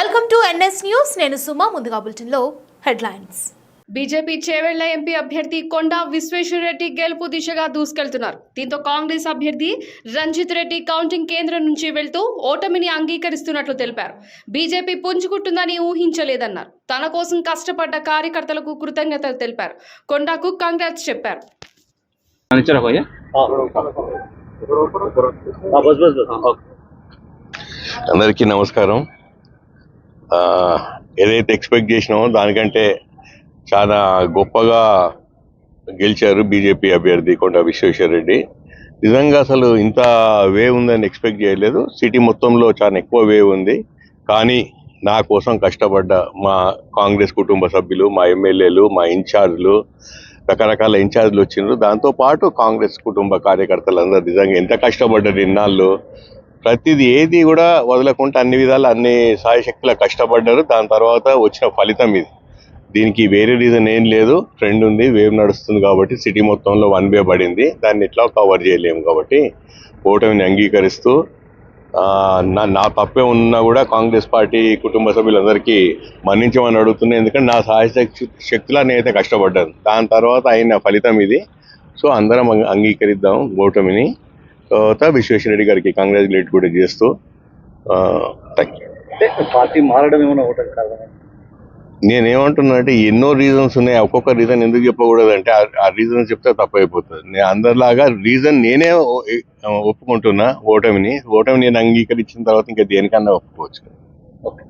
Welcome to NS news నేను సుమ. ముందుగా బులెటిన్లో హెడ్లైన్స్. బీజేపీ చేవెళ్ళ ఎంపీ అభ్యర్థి కొండా విశ్వేశ్వర్ రెడ్డి గెలుపు దిశగా దూసుకెళ్తున్నారు. దీంతో కాంగ్రెస్ అభ్యర్థి రంజిత్ రెడ్డి కౌంటింగ్ కేంద్రం నుంచి వెళ్తూ ఓటమిని అంగీకరిస్తున్నట్లు తెలిపారు. బీజేపీ పుంజుకుంటుందని ఊహించలేదన్నారు. తన కోసం కష్టపడ్డ కార్యకర్తలకు కృతజ్ఞతలు తెలిపారు. కొండాకు కాంగ్రెస్ చెప్పారు. అందరికీ నమస్కారం. ఏదైతే ఎక్స్పెక్ట్ చేసినామో దానికంటే చాలా గొప్పగా గెలిచారు బీజేపీ అభ్యర్థి కొండ విశ్వేశ్వరరెడ్డి నిజంగా అసలు ఇంత వేవ్ ఉందని ఎక్స్పెక్ట్ చేయలేదు. సిటీ మొత్తంలో చాలా ఎక్కువ వేవ్ ఉంది. కానీ నా కోసం కష్టపడ్డ మా కాంగ్రెస్ కుటుంబ సభ్యులు మా ఎమ్మెల్యేలు మా ఇన్ఛార్జ్లు రకరకాల ఇన్ఛార్జ్లు వచ్చిండ్రు. దాంతోపాటు కాంగ్రెస్ కుటుంబ కార్యకర్తలందరూ నిజంగా ఎంత కష్టపడ్డారు ఇన్నాళ్ళు ప్రతిదీ ఏది కూడా వదలకుండా అన్ని విధాలు అన్ని సాయశక్తుల కష్టపడ్డారు. దాని తర్వాత వచ్చిన ఫలితం ఇది. దీనికి వేరే రీజన్ ఏం లేదు. ట్రెండ్ ఉంది వేవ్ నడుస్తుంది కాబట్టి సిటీ మొత్తంలో వన్ వే పడింది. దాన్ని ఎట్లా కవర్ చేయలేము కాబట్టి ఓటమిని అంగీకరిస్తూ నా నా తప్పే ఉన్నా కూడా కాంగ్రెస్ పార్టీ కుటుంబ సభ్యులందరికీ మన్నించమని అడుగుతున్నాయి ఎందుకంటే నా సహాయ శక్తి శక్తిలా నేనైతే కష్టపడ్డాను దాని తర్వాత అయిన ఫలితం ఇది. సో అందరం అంగీకరిద్దాం ఓటమిని. తర్వాత విశ్వేశ్వరరెడ్డి గారికి కంగ్రాచులేట్ కూడా చేస్తూ థ్యాంక్ యూ పార్టీ మారడం ఏమైనా ఒకటి కారణం నేనేమంటున్నా అంటే ఎన్నో రీజన్స్ ఉన్నాయి. ఒక్కొక్క రీజన్ ఎందుకు చెప్పకూడదు అంటే ఆ రీజన్ చెప్తే తప్పైపోతుంది. నేను అందరిలాగా రీజన్ నేనే ఒప్పుకుంటున్నా ఓటమిని. ఓటమి నేను అంగీకరించిన తర్వాత ఇంకా దేనికన్నా ఒప్పుకోవచ్చు ఓకే